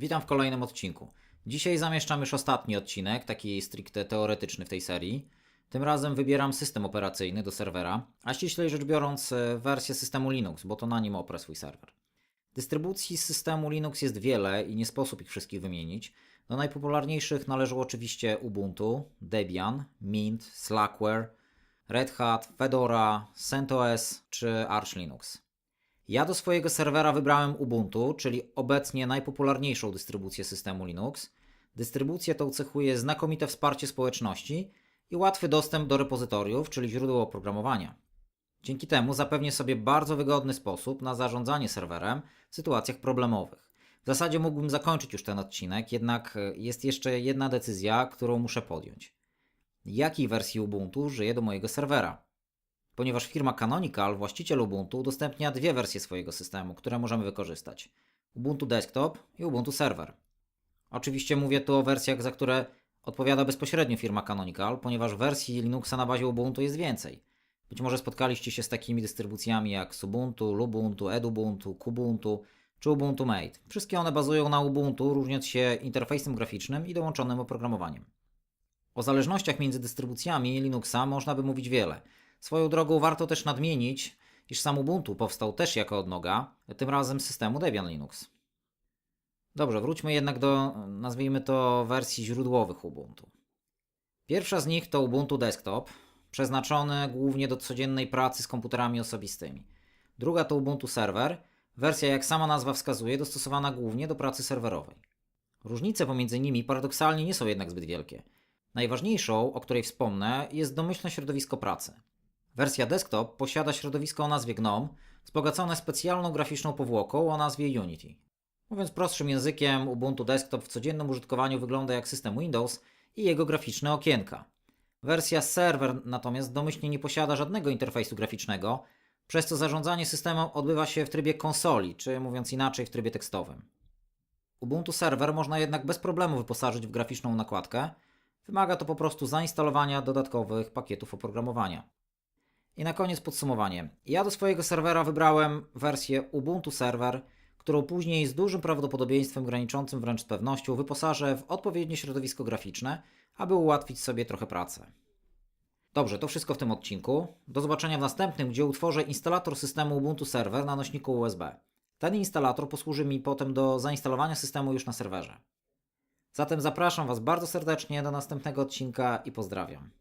Witam w kolejnym odcinku. Dzisiaj zamieszczam już ostatni odcinek, taki stricte teoretyczny w tej serii. Tym razem wybieram system operacyjny do serwera, a ściślej rzecz biorąc e, wersję systemu Linux, bo to na nim oprę swój serwer. Dystrybucji systemu Linux jest wiele i nie sposób ich wszystkich wymienić. Do najpopularniejszych należą oczywiście Ubuntu, Debian, Mint, Slackware, Red Hat, Fedora, CentOS czy Arch Linux. Ja do swojego serwera wybrałem Ubuntu, czyli obecnie najpopularniejszą dystrybucję systemu Linux. Dystrybucję tą cechuje znakomite wsparcie społeczności i łatwy dostęp do repozytoriów, czyli źródeł oprogramowania. Dzięki temu zapewnię sobie bardzo wygodny sposób na zarządzanie serwerem w sytuacjach problemowych. W zasadzie mógłbym zakończyć już ten odcinek, jednak e, jest jeszcze jedna decyzja, którą muszę podjąć. Jakiej wersji Ubuntu użyję do mojego serwera? Ponieważ firma Canonical, właściciel Ubuntu, udostępnia dwie wersje swojego systemu, które możemy wykorzystać: Ubuntu Desktop i Ubuntu Server. Oczywiście mówię tu o wersjach, za które odpowiada bezpośrednio firma Canonical, ponieważ wersji Linuxa na bazie Ubuntu jest więcej. Być może spotkaliście się z takimi dystrybucjami jak Subuntu, Lubuntu, Edubuntu, Kubuntu czy Ubuntu Mate. Wszystkie one bazują na Ubuntu, różniąc się interfejsem graficznym i dołączonym oprogramowaniem. O zależnościach między dystrybucjami Linuxa można by mówić wiele. Swoją drogą warto też nadmienić, iż sam Ubuntu powstał też jako odnoga, tym razem systemu Debian Linux. Dobrze, wróćmy jednak do, nazwijmy to, wersji źródłowych Ubuntu. Pierwsza z nich to Ubuntu Desktop, przeznaczony głównie do codziennej pracy z komputerami osobistymi. Druga to Ubuntu Server, wersja jak sama nazwa wskazuje, dostosowana głównie do pracy serwerowej. Różnice pomiędzy nimi paradoksalnie nie są jednak zbyt wielkie. Najważniejszą, o której wspomnę, jest domyślne środowisko pracy. Wersja desktop posiada środowisko o nazwie GNOME, wzbogacone specjalną graficzną powłoką o nazwie Unity. Mówiąc prostszym językiem, Ubuntu Desktop w codziennym użytkowaniu wygląda jak system Windows i jego graficzne okienka. Wersja serwer natomiast domyślnie nie posiada żadnego interfejsu graficznego, przez co zarządzanie systemem odbywa się w trybie konsoli, czy mówiąc inaczej w trybie tekstowym. Ubuntu Server można jednak bez problemu wyposażyć w graficzną nakładkę, wymaga to po prostu zainstalowania dodatkowych pakietów oprogramowania. I na koniec podsumowanie. Ja do swojego serwera wybrałem wersję Ubuntu Server, którą później z dużym prawdopodobieństwem graniczącym wręcz z pewnością wyposażę w odpowiednie środowisko graficzne, aby ułatwić sobie trochę pracę. Dobrze, to wszystko w tym odcinku. Do zobaczenia w następnym, gdzie utworzę instalator systemu Ubuntu Server na nośniku USB. Ten instalator posłuży mi potem do zainstalowania systemu już na serwerze. Zatem zapraszam Was bardzo serdecznie do następnego odcinka i pozdrawiam.